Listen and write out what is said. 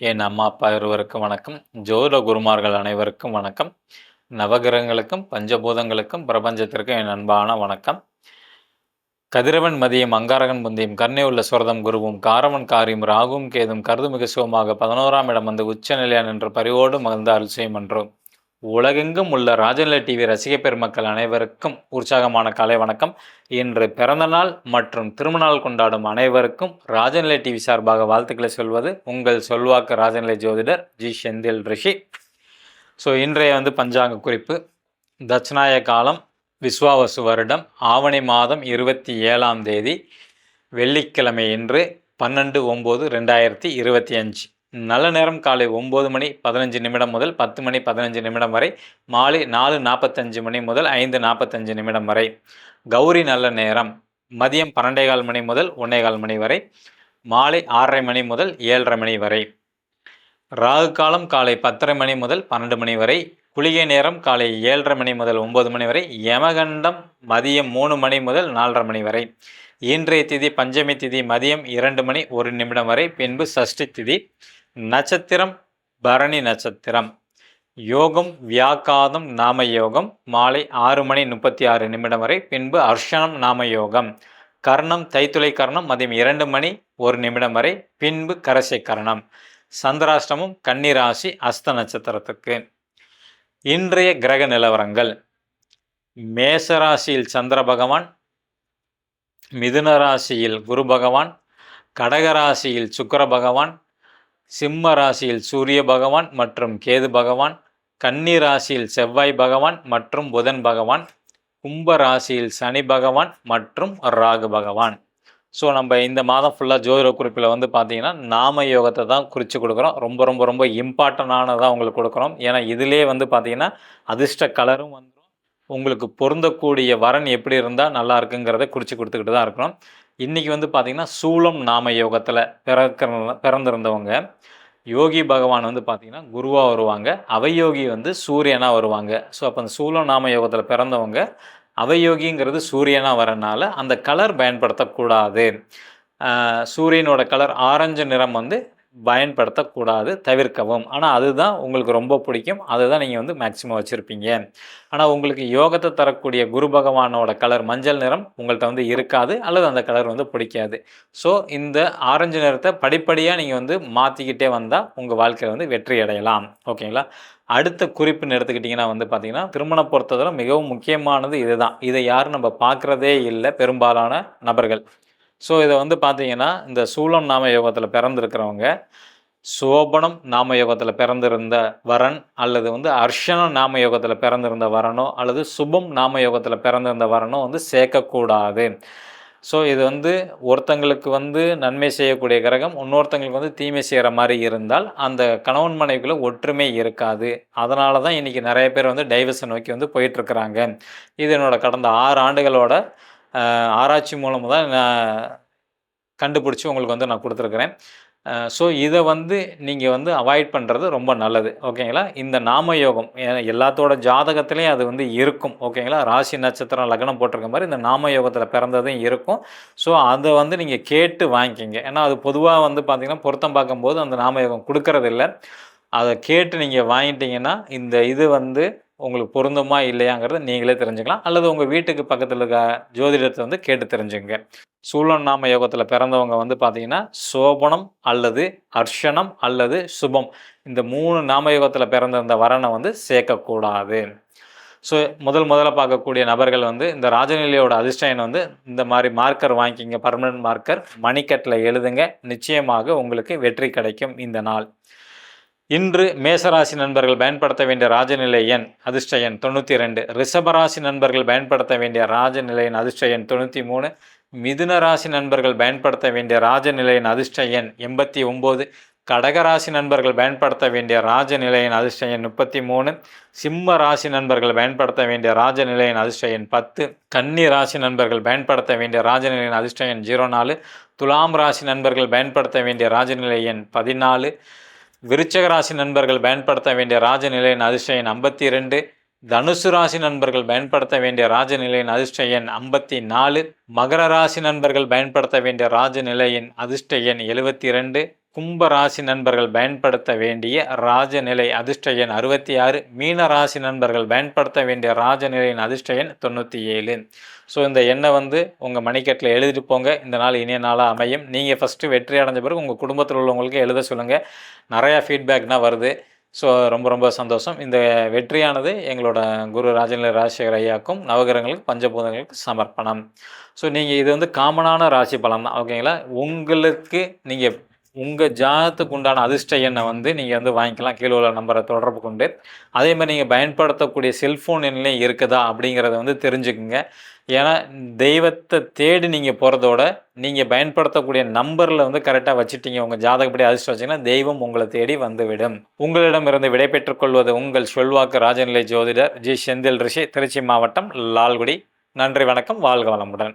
என் அம்மா அப்பா இருவருக்கும் வணக்கம். ஜோதிட குருமார்கள் அனைவருக்கும் வணக்கம். நவகிரகங்களுக்கும் பஞ்சபூதங்களுக்கும் பிரபஞ்சத்திற்கும் என் அன்பான வணக்கம். கதிரவன் மதியம் அங்காரகன் முந்தியும் கர்ணே உள்ள சுரதம் குருவும் காரவன் காரியும் ராகும் கேதும் கருதுமிகு சுகமாக பதினோராம் இடம் வந்து உச்சநிலையான் என்று பரிவோடு மகிழ்ந்து அருள் செய்யும் என்றோம் உலகெங்கும் உள்ள ராஜநிலை டிவி ரசிக பெருமக்கள் அனைவருக்கும் உற்சாகமான காலை வணக்கம். இன்று பிறந்தநாள் மற்றும் திருமணநாள் கொண்டாடும் அனைவருக்கும் ராஜநிலை டிவி சார்பாக வாழ்த்துக்களை சொல்வது உங்கள் சொல்வாக்கு ராஜநிலை ஜோதிடர் ஜி. செந்தில் ரிஷி. ஸோ இன்றைய வந்து பஞ்சாங்க குறிப்பு. தட்சிணாய காலம் விஸ்வாவசு வருடம் ஆவணி மாதம் இருபத்தி ஏழாம் தேதி வெள்ளிக்கிழமை இன்று பன்னெண்டு ஒம்பது ரெண்டாயிரத்தி இருபத்தி அஞ்சு. நல்ல நேரம் காலை ஒம்பது மணி பதினஞ்சு நிமிடம் முதல் பத்து மணி பதினஞ்சு நிமிடம் வரை மாலை நாலு நாற்பத்தஞ்சு மணி முதல் ஐந்து நாற்பத்தஞ்சு நிமிடம் வரை. கௌரி நல்ல நேரம் மதியம் பன்னெண்டே கால் மணி முதல் ஒன்றே கால் மணி வரை மாலை ஆறரை மணி முதல் ஏழரை மணி வரை. ராகு காலம் காலை பத்தரை மணி முதல் பன்னெண்டு மணி வரை குளிகை நேரம் காலை ஏழரை மணி முதல் ஒம்பது மணி வரை யமகண்டம் மதியம் மூணு மணி முதல் நாலரை மணி வரை. இன்றைய திதி பஞ்சமி திதி மதியம் இரண்டு மணி ஒரு நிமிடம் வரை பின்பு சஷ்டி திதி. நட்சத்திரம் பரணி நட்சத்திரம். யோகம் வியாக்காதம் நாம யோகம் மாலை ஆறு மணி முப்பத்தி ஆறு நிமிடம் வரை. பின்பு அர்ஷனம் நாம யோகம் கர்ணம் தைத்துளை கர்ணம். மதியம் இரண்டு மணி ஒரு நிமிடம் வரை. பின்பு கரசை கர்ணம். சந்திராஷ்டமும் கன்னிராசி அஸ்த நட்சத்திரத்துக்கு. இன்றைய கிரக நிலவரங்கள். மேசராசியில் சந்திர பகவான் மிதுன ராசியில் குரு பகவான் கடகராசியில் சுக்கர பகவான் சிம்ம ராசியில் சூரிய பகவான் மற்றும் கேது பகவான் கன்னி ராசியில் செவ்வாய் பகவான் மற்றும் புதன் பகவான் கும்ப ராசியில் சனி பகவான் மற்றும் ராகு பகவான். ஸோ நம்ம இந்த மாதம் ஃபுல்லாக ஜோதிட குறிப்பில் வந்து பார்த்தீங்கன்னா நாம யோகத்தை தான் குறித்து கொடுக்குறோம். ரொம்ப ரொம்ப ரொம்ப இம்பார்ட்டண்டானதாக உங்களுக்கு கொடுக்குறோம். ஏன்னா இதிலே வந்து பார்த்தீங்கன்னா அதிர்ஷ்ட கலரும் வந்துடும் உங்களுக்கு பொருந்தக்கூடிய வரன் எப்படி இருந்தால் நல்லா இருக்குங்கிறத குறித்து கொடுத்துக்கிட்டு தான் இருக்கணும் இன்றைக்கி வந்து பார்த்திங்கன்னா சூலம் நாம யோகத்தில் பிறக்கிற பிறந்திருந்தவங்க. யோகி பகவான் வந்து பார்த்திங்கன்னா குருவாக வருவாங்க. அவயோகி வந்து சூரியனாக வருவாங்க. ஸோ அப்போ அந்த சூலம் நாம யோகத்தில் பிறந்தவங்க அவயோகிங்கிறது சூரியனாக வரனால அந்த கலர் பயன்படுத்தக்கூடாது. சூரியனோட கலர் ஆரஞ்சு நிறம் வந்து பயன்படுத்தக்கூடாது தவிர்க்கவும். ஆனால் அதுதான் உங்களுக்கு ரொம்ப பிடிக்கும். அதுதான் நீங்கள் வந்து மேக்ஸிமம் வச்சுருப்பீங்க. ஆனால் உங்களுக்கு யோகத்தை தரக்கூடிய குரு பகவானோட கலர் மஞ்சள் நிறம் உங்கள்கிட்ட வந்து இருக்காது அல்லது அந்த கலர் வந்து பிடிக்காது. ஸோ இந்த ஆரஞ்சு நிறத்தை படிப்படியாக நீங்கள் வந்து மாற்றிக்கிட்டே வந்தால் உங்கள் வாழ்க்கையில் வந்து வெற்றி அடையலாம். ஓகேங்களா? அடுத்த குறிப்புன்னு எடுத்துக்கிட்டிங்கன்னா வந்து பார்த்திங்கன்னா திருமண பொறுத்தவரை மிகவும் முக்கியமானது இதுதான். இதை யாரும் நம்ம பார்க்குறதே இல்லை பெரும்பாலான நபர்கள். ஸோ இதை வந்து பார்த்தீங்கன்னா இந்த சூலம் நாம யோகத்தில் பிறந்திருக்கிறவங்க சோபனம் நாம யோகத்தில் பிறந்திருந்த வரன் அல்லது வந்து அர்ஷனம் நாம யோகத்தில் பிறந்திருந்த வரனோ அல்லது சுபம் நாம யோகத்தில் பிறந்திருந்த வரனோ வந்து சேர்க்கக்கூடாது. ஸோ இது வந்து ஒருத்தங்களுக்கு வந்து நன்மை செய்யக்கூடிய கிரகம் இன்னொருத்தங்களுக்கு வந்து தீமை செய்கிற மாதிரி இருந்தால் அந்த கணவன் மனைவிக்குள்ள ஒற்றுமை இருக்காது. அதனால தான் இன்றைக்கி நிறைய பேர் வந்து டைவர்ஸை நோக்கி வந்து போயிட்டுருக்குறாங்க இது என்னோட கடந்த ஆறு ஆண்டுகளோட ஆராய்ச்சி மூலமாக தான் நான் கண்டுபிடிச்சி உங்களுக்கு வந்து நான் கொடுத்துருக்குறேன். ஸோ இதை வந்து நீங்கள் வந்து அவாய்ட் பண்ணுறது ரொம்ப நல்லது. ஓகேங்களா இந்த நாம யோகம் ஏ- எல்லாத்தோட ஜாதகத்துலேயும் அது வந்து இருக்கும். ஓகேங்களா ராசி நட்சத்திரம் லக்னம் போட்டிருக்க மாதிரி இந்த நாம யோகத்தில் பிறந்ததும் இருக்கும். ஸோ அதை வந்து நீங்கள் கேட்டு வாங்கிக்கிங்க. ஏன்னா அது பொதுவாக வந்து பார்த்திங்கன்னா பொருத்தம் பார்க்கும்போது அந்த நாம யோகம் கொடுக்கறதில்ல. அதை கேட்டு நீங்கள் வாங்கிட்டீங்கன்னா இந்த இது வந்து உங்களுக்கு பொருந்துமா இல்லையாங்கிறத நீங்களே தெரிஞ்சுக்கலாம். அல்லது உங்கள் வீட்டுக்கு பக்கத்தில் இருக்க ஜோதிடத்தை வந்து கேட்டு தெரிஞ்சுங்க. சூழன் நாம யோகத்தில் பிறந்தவங்க வந்து பார்த்தீங்கன்னா சோபனம் அல்லது அர்ஷனம் அல்லது சுபம். இந்த மூணு நாம பிறந்த பிறந்திருந்த வரனை வந்து சேர்க்கக்கூடாது. ஸோ முதல் முதல்ல பார்க்கக்கூடிய நபர்கள் வந்து இந்த ராஜநிலையோட அதிர்ஷ்டம் வந்து இந்த மாதிரி மார்க்கர் வாங்கிக்கிங்க பர்மனன்ட் மார்க்கர் மணிக்கட்டில் எழுதுங்க. நிச்சயமாக உங்களுக்கு வெற்றி கிடைக்கும் இந்த நாள். இன்று மேசராசி நண்பர்கள் பயன்படுத்த வேண்டிய ராஜநிலை எண் அதிர்ஷ்ட எண் தொண்ணூற்றி ரெண்டு ரிஷபராசி நண்பர்கள் பயன்படுத்த வேண்டிய ராஜநிலை எண் அதிர்ஷ்ட எண் தொண்ணூற்றி மூணு. மிதுன ராசி நண்பர்கள் பயன்படுத்த வேண்டிய ராஜநிலையின் அதிர்ஷ்ட எண் எண்பத்தி ஒம்பது. கடகராசி நண்பர்கள் பயன்படுத்த வேண்டிய ராஜநிலையின் அதிர்ஷ்ட எண் முப்பத்தி மூணு. சிம்ம ராசி நண்பர்கள் பயன்படுத்த வேண்டிய ராஜநிலையின் அதிர்ஷ்ட எண் பத்து. கன்னி ராசி நண்பர்கள் பயன்படுத்த வேண்டிய ராஜநிலையின் அதிர்ஷ்ட எண் ஜீரோ நாலு. துலாம் ராசி நண்பர்கள் பயன்படுத்த வேண்டிய ராஜநிலை எண் பதினாலு. விருச்சக ராசி நண்பர்கள் பயன்படுத்த வேண்டிய ராஜநிலையின் அதிர்ஷ்ட எண் ஐம்பத்தி ரெண்டு தனுசு ராசி நண்பர்கள் பயன்படுத்த வேண்டிய ராஜநிலையின் அதிர்ஷ்ட எண் ஐம்பத்தி நாலு மகர ராசி நண்பர்கள் பயன்படுத்த வேண்டிய ராஜநிலையின் அதிர்ஷ்ட எண் எழுபத்தி ரெண்டு கும்ப ராசி நண்பர்கள் பயன்படுத்த வேண்டிய ராஜநிலை அதிர்ஷ்ட எண் அறுபத்தி ஆறு மீன ராசி நண்பர்கள் பயன்படுத்த வேண்டிய ராஜநிலையின் அதிர்ஷ்ட எண் தொண்ணூற்றி ஏழு. ஸோ இந்த எண்ணை வந்து உங்கள் மணிக்கட்டில் எழுதிட்டு போங்க. இந்த நாள் இனிய நாளாக அமையும். நீங்கள் ஃபஸ்ட்டு வெற்றி அடைஞ்ச பிறகு உங்கள் குடும்பத்தில் உள்ளவங்களுக்கு எழுத சொல்லுங்கள் நிறையா ஃபீட்பேக்னால் வருது. ஸோ ரொம்ப ரொம்ப சந்தோஷம். இந்த வெற்றியானது எங்களோட குரு ராஜநிலை ராஜசேகர் ஐயாக்கும் நவகிரகங்களுக்கு பஞ்சபூதங்களுக்கு சமர்ப்பணம். ஸோ நீங்கள் இது வந்து காமனான ராசி பலம் தான் ஓகேங்களா உங்களுக்கு நீங்கள் உங்கள் ஜாதத்துக்கு உண்டான அதிர்ஷ்ட எண்ணை வந்து நீங்கள் வந்து வாங்கிக்கலாம். கீழே உள்ள நம்பரை தொடர்பு கொண்டு. அதே மாதிரி நீங்கள் பயன்படுத்தக்கூடிய செல்ஃபோன் எண்ணிலையும் இருக்குதா அப்படிங்கிறத வந்து தெரிஞ்சுக்குங்க. ஏன்னா தெய்வத்தை தேடி நீங்கள் போகிறதோட நீங்கள் பயன்படுத்தக்கூடிய நம்பரில் வந்து கரெக்டாக வச்சுட்டீங்க. உங்கள் ஜாதகப்படி அதிர்ஷ்டம் வச்சிங்கன்னா தெய்வம் உங்களை தேடி வந்துவிடும். உங்களிடமிருந்து விடைபெற்றுக் கொள்வது உங்கள் சொல்வாக்கு. ராஜநிலை ஜோதிடர் ஜி. செந்தில் ரிஷி திருச்சி மாவட்டம் லால்குடி. நன்றி வணக்கம். வாழ்க வளமுடன்.